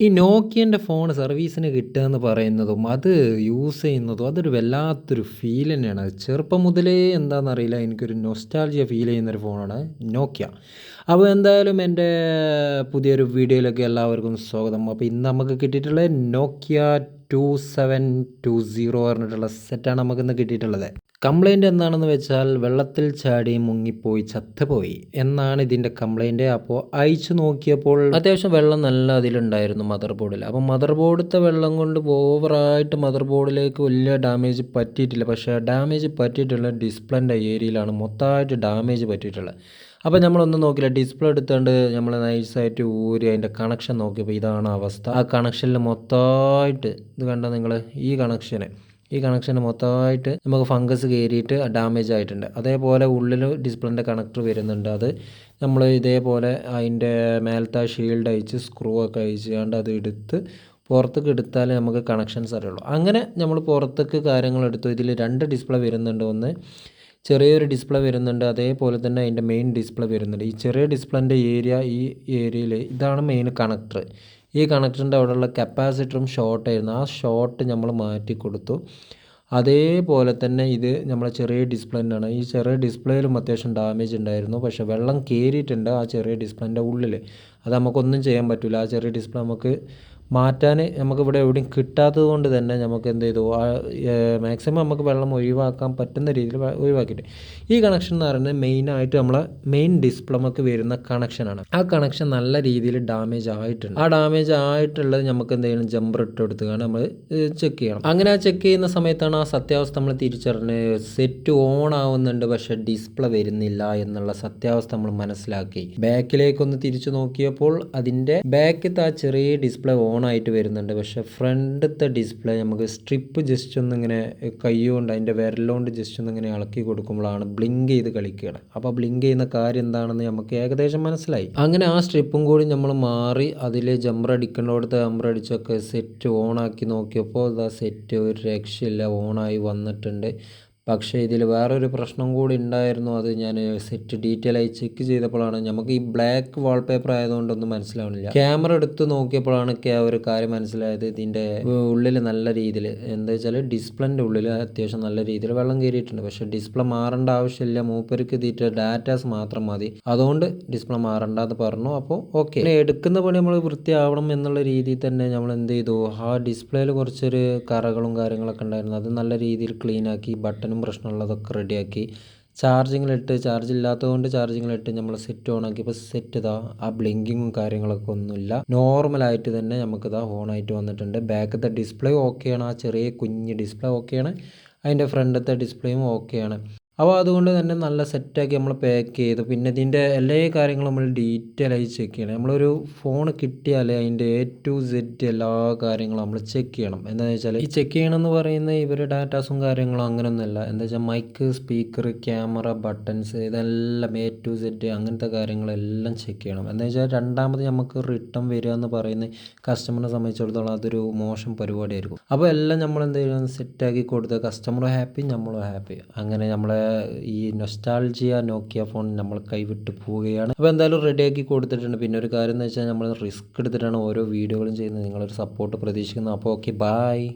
ഈ നോക്കിയന്റെ ഫോൺ സർവീസിന് കിട്ടുക എന്ന് പറയുന്നതും അത് യൂസ് ചെയ്യുന്നതും അതൊരു വല്ലാത്തൊരു ഫീൽ തന്നെയാണ്. ചെറുപ്പം മുതലേ എന്താണെന്നറിയില്ല എനിക്കൊരു നൊസ്റ്റാൾജിയ ഫീൽ ചെയ്യുന്നൊരു ഫോണാണ് നോക്കിയ. അപ്പോൾ എന്തായാലും എന്റെ പുതിയൊരു വീഡിയോയിലൊക്കെ എല്ലാവർക്കും സ്വാഗതം. അപ്പോൾ ഇന്ന് നമുക്ക് കിട്ടിയിട്ടുള്ളത് Nokia two seven two zero പറഞ്ഞിട്ടുള്ള സെറ്റാണ് നമുക്കിന്ന് കിട്ടിയിട്ടുള്ളത്. കംപ്ലൈന്റ് എന്താണെന്ന് വെച്ചാൽ വെള്ളത്തിൽ ചാടി മുങ്ങിപ്പോയി ചത്തുപോയി എന്നാണ് ഇതിന്റെ കംപ്ലൈന്റ് അപ്പോൾ അയച്ചു നോക്കിയപ്പോൾ അത്യാവശ്യം വെള്ളം നല്ല അതിലുണ്ടായിരുന്നു മദർ ബോർഡിൽ അപ്പോൾ മദർ ബോർഡിലത്തെ വെള്ളം കൊണ്ട് ഓവറായിട്ട് മദർ ബോർഡിലേക്ക് വലിയ ഡാമേജ് പറ്റിയിട്ടില്ല. പക്ഷേ ഡാമേജ് പറ്റിയിട്ടുള്ള ഡിസ്പ്ലേന്റെ ഏരിയയിലാണ് മൊത്തമായിട്ട് ഡാമേജ് പറ്റിയിട്ടുള്ളത്. അപ്പോൾ നമ്മളൊന്നും നോക്കില്ല ഡിസ്പ്ലേ എടുത്തുകൊണ്ട് നമ്മൾ നൈസായിട്ട് ഊരി അതിന്റെ കണക്ഷൻ നോക്കിയപ്പോൾ ഇതാണ് അവസ്ഥ. ആ കണക്ഷനിൽ മൊത്തമായിട്ട് ഇത് കണ്ട നിങ്ങൾ? ഈ കണക്ഷന് ഈ കണക്ഷൻ മൊത്തമായിട്ട് നമുക്ക് ഫംഗസ് കയറിയിട്ട് ഡാമേജ് ആയിട്ടുണ്ട്. അതേപോലെ ഉള്ളിൽ ഡിസ്പ്ലേന്റെ കണക്ടർ വരുന്നുണ്ട്. അത് നമ്മൾ ഇതേപോലെ അതിന്റെ മേലത്തെ ഷീൽഡ് അയച്ച് സ്ക്രൂ ഒക്കെ അയച്ചുകൊണ്ട് അത് എടുത്ത് പുറത്തേക്ക് എടുത്താലേ നമുക്ക് കണക്ഷൻസ് അറിയുള്ളൂ. അങ്ങനെ നമ്മൾ പുറത്തേക്ക് കാര്യങ്ങൾ എടുത്തു ഇതിൽ രണ്ട് ഡിസ്പ്ലേ വരുന്നുണ്ട്. ഒന്ന് ചെറിയൊരു ഡിസ്പ്ലേ വരുന്നുണ്ട്. അതേപോലെ തന്നെ അതിന്റെ മെയിൻ ഡിസ്പ്ലേ വരുന്നുണ്ട്. ഈ ചെറിയ ഡിസ്പ്ലേന്റെ ഏരിയ ഈ ഏരിയയിൽ ഇതാണ് മെയിൻ കണക്ടർ ഈ കണക്ടറിന്റെ അവിടെയുള്ള കപ്പാസിറ്ററും ഷോർട്ടായിരുന്നു ആ ഷോർട്ട് നമ്മൾ മാറ്റി കൊടുത്തു. അതേപോലെ തന്നെ ഇത് നമ്മളെ ചെറിയ ഡിസ്പ്ലേന്റാണ് ഈ ചെറിയ ഡിസ്പ്ലേയിലും അത്യാവശ്യം ഡാമേജ് ഉണ്ടായിരുന്നു. പക്ഷേ വെള്ളം കയറിയിട്ടുണ്ട് ആ ചെറിയ ഡിസ്പ്ലേന്റെ ഉള്ളിൽ അത് നമുക്കൊന്നും ചെയ്യാൻ പറ്റില്ല ആ ചെറിയ ഡിസ്പ്ലേ നമുക്ക് മാറ്റാൻ നമുക്കിവിടെ എവിടെയും കിട്ടാത്തത് കൊണ്ട് തന്നെ നമുക്ക് എന്ത് ചെയ്തു? മാക്സിമം നമുക്ക് വെള്ളം ഒഴിവാക്കാൻ പറ്റുന്ന രീതിയിൽ ഒഴിവാക്കിയിട്ട്. ഈ കണക്ഷൻ എന്ന് പറയുന്നത് മെയിനായിട്ട് നമ്മളെ മെയിൻ ഡിസ്പ്ലമക്ക് വരുന്ന കണക്ഷനാണ് ആ കണക്ഷൻ നല്ല രീതിയിൽ ഡാമേജ് ആയിട്ടുണ്ട്. ആ ഡാമേജ് ആയിട്ടുള്ളത് നമുക്ക് എന്ത് ചെയ്യണം? ജമ്പർ ഇട്ട് കൊടുത്തുകൊണ്ട് നമ്മൾ ചെക്ക് ചെയ്യണം. അങ്ങനെ ആ ചെക്ക് ചെയ്യുന്ന സമയത്താണ് ആ സത്യാവസ്ഥ നമ്മൾ തിരിച്ചറിഞ്ഞ് സെറ്റ് ഓൺ ആവുന്നുണ്ട് പക്ഷേ ഡിസ്പ്ലേ വരുന്നില്ല എന്നുള്ള സത്യാവസ്ഥ നമ്മൾ മനസ്സിലാക്കി. ബാക്കിലേക്കൊന്ന് തിരിച്ചു നോക്കിയപ്പോൾ അതിന്റെ ബാക്കിൽ ആ ചെറിയ ഡിസ്പ്ലേ ഓൺ ഓൺ ആയിട്ട് വരുന്നുണ്ട്. പക്ഷേ ഫ്രണ്ടത്തെ ഡിസ്പ്ലേ നമുക്ക് സ്ട്രിപ്പ് ജസ്റ്റ് ഒന്ന് ഇങ്ങനെ കൈ കൊണ്ട് അതിന്റെ വിരലുകൊണ്ട് ജസ്റ്റ് ഒന്ന് ഇങ്ങനെ ഇളക്കി കൊടുക്കുമ്പോഴാണ് ബ്ലിങ്ക് ചെയ്ത് കളിക്കുകയാണ് അപ്പോൾ ബ്ലിങ്ക് ചെയ്യുന്ന കാര്യം എന്താണെന്ന് നമുക്ക് ഏകദേശം മനസ്സിലായി. അങ്ങനെ ആ സ്ട്രിപ്പും കൂടി നമ്മൾ മാറി അതിൽ ജമ്പർ അടിക്കേണ്ടടുത്ത് ജമ്പർ അടിച്ചൊക്കെ സെറ്റ് ഓണാക്കി നോക്കിയപ്പോൾ ഇതാ സെറ്റ് ഒരു രക്ഷയില്ല ഓണായി വന്നിട്ടുണ്ട്. പക്ഷേ ഇതിൽ വേറൊരു പ്രശ്നം കൂടി ഉണ്ടായിരുന്നു. അത് ഞാൻ സെറ്റ് ഡീറ്റെയിൽ ആയി ചെക്ക് ചെയ്തപ്പോഴാണ്. നമുക്ക് ഈ ബ്ലാക്ക് വാൾപേപ്പർ ആയതുകൊണ്ടൊന്നും മനസ്സിലാവുന്നില്ല ക്യാമറ എടുത്ത് നോക്കിയപ്പോഴാണ് ഒരു കാര്യം മനസ്സിലായത്. ഇതിന്റെ ഉള്ളിൽ നല്ല രീതിയിൽ എന്താ വെച്ചാൽ ഡിസ്പ്ലേന്റെ ഉള്ളിൽ അത്യാവശ്യം നല്ല രീതിയിൽ വെള്ളം കയറിയിട്ടുണ്ട്. പക്ഷേ ഡിസ്പ്ലേ മാറേണ്ട ആവശ്യമില്ല. മൂപ്പർക്ക് തീറ്റ ഡാറ്റാസ് മാത്രം മതി. അതുകൊണ്ട് ഡിസ്പ്ലേ മാറണ്ട എന്ന് പറഞ്ഞു അപ്പോൾ ഓക്കെ എടുക്കുന്ന പണി നമ്മൾ വൃത്തിയാവണം എന്നുള്ള രീതിയിൽ തന്നെ നമ്മൾ എന്ത് ചെയ്തു? ആ ഡിസ്പ്ലേയിൽ കുറച്ചൊരു കറകളും കാര്യങ്ങളൊക്കെ ഉണ്ടായിരുന്നു. അത് നല്ല രീതിയിൽ ക്ലീൻ ആക്കി ചാർജിങ്ങും പ്രശ്നമുള്ളതൊക്കെ റെഡിയാക്കി. ചാർജിങ്ങിലിട്ട് ചാർജ് ഇല്ലാത്തതുകൊണ്ട് ചാർജിങ്ങിലിട്ട് നമ്മൾ സെറ്റ് ഓൺ ആക്കി. ഇപ്പോൾ സെറ്റ് ഇതാ ആ ബ്ലിങ്കിങ്ങും കാര്യങ്ങളൊക്കെ ഒന്നുമില്ല. നോർമലായിട്ട് തന്നെ നമുക്കിതാ ഓൺ ആയിട്ട് വന്നിട്ടുണ്ട്. ബാക്കത്തെ ഡിസ്പ്ലേ ഓക്കെയാണ് ആ ചെറിയ കുഞ്ഞ് ഡിസ്പ്ലേ ഓക്കെയാണ് അതിന്റെ ഫ്രണ്ടത്തെ ഡിസ്പ്ലേയും ഓക്കെയാണ് അപ്പോൾ അതുകൊണ്ട് തന്നെ നല്ല സെറ്റാക്കി നമ്മൾ പാക്ക് ചെയ്തു. പിന്നെ ഇതിന്റെ എല്ലാ കാര്യങ്ങളും നമ്മൾ ഡീറ്റെയിൽ ആയി ചെക്ക് ചെയ്യണം. നമ്മളൊരു ഫോൺ കിട്ടിയാൽ അതിന്റെ എ ടു സെറ്റ് എല്ലാ കാര്യങ്ങളും നമ്മൾ ചെക്ക് ചെയ്യണം. എന്താണെന്ന് വെച്ചാൽ ഈ ചെക്ക് ചെയ്യണം എന്ന് പറയുന്നത് ഇവർ ഡാറ്റാസും കാര്യങ്ങളും അങ്ങനെയൊന്നുമല്ല എന്താ വെച്ചാൽ മൈക്ക് സ്പീക്കർ ക്യാമറ ബട്ടൺസ് ഇതെല്ലാം എ ടു സെറ്റ് അങ്ങനത്തെ കാര്യങ്ങളെല്ലാം ചെക്ക് ചെയ്യണം. എന്താ വെച്ചാൽ രണ്ടാമത് നമുക്ക് റിട്ടേൺ വരിക എന്ന് പറയുന്ന കസ്റ്റമറിനെ സംബന്ധിച്ചിടത്തോളം അതൊരു മോശം പരിപാടിയായിരിക്കും. അപ്പോൾ എല്ലാം നമ്മൾ എന്തെങ്കിലും സെറ്റാക്കി കൊടുത്ത് കസ്റ്റമർ ഹാപ്പി നമ്മളും ഹാപ്പി അങ്ങനെ നമ്മളെ ഈ നൊസ്റ്റാൾജിയ നോക്കിയ ഫോൺ നമ്മൾ കൈവിട്ട് പോവുകയാണ്. അപ്പോൾ എന്തായാലും റെഡിയാക്കി കൊടുത്തിട്ടുണ്ട്. പിന്നെ ഒരു കാര്യം എന്ന് വെച്ചാൽ നമ്മൾ റിസ്ക് എടുത്തിട്ടാണ് ഓരോ വീഡിയോകളും ചെയ്യുന്നത്. നിങ്ങളൊരു സപ്പോർട്ട് പ്രതീക്ഷിക്കുന്നു. അപ്പോൾ ഓക്കെ ബായ്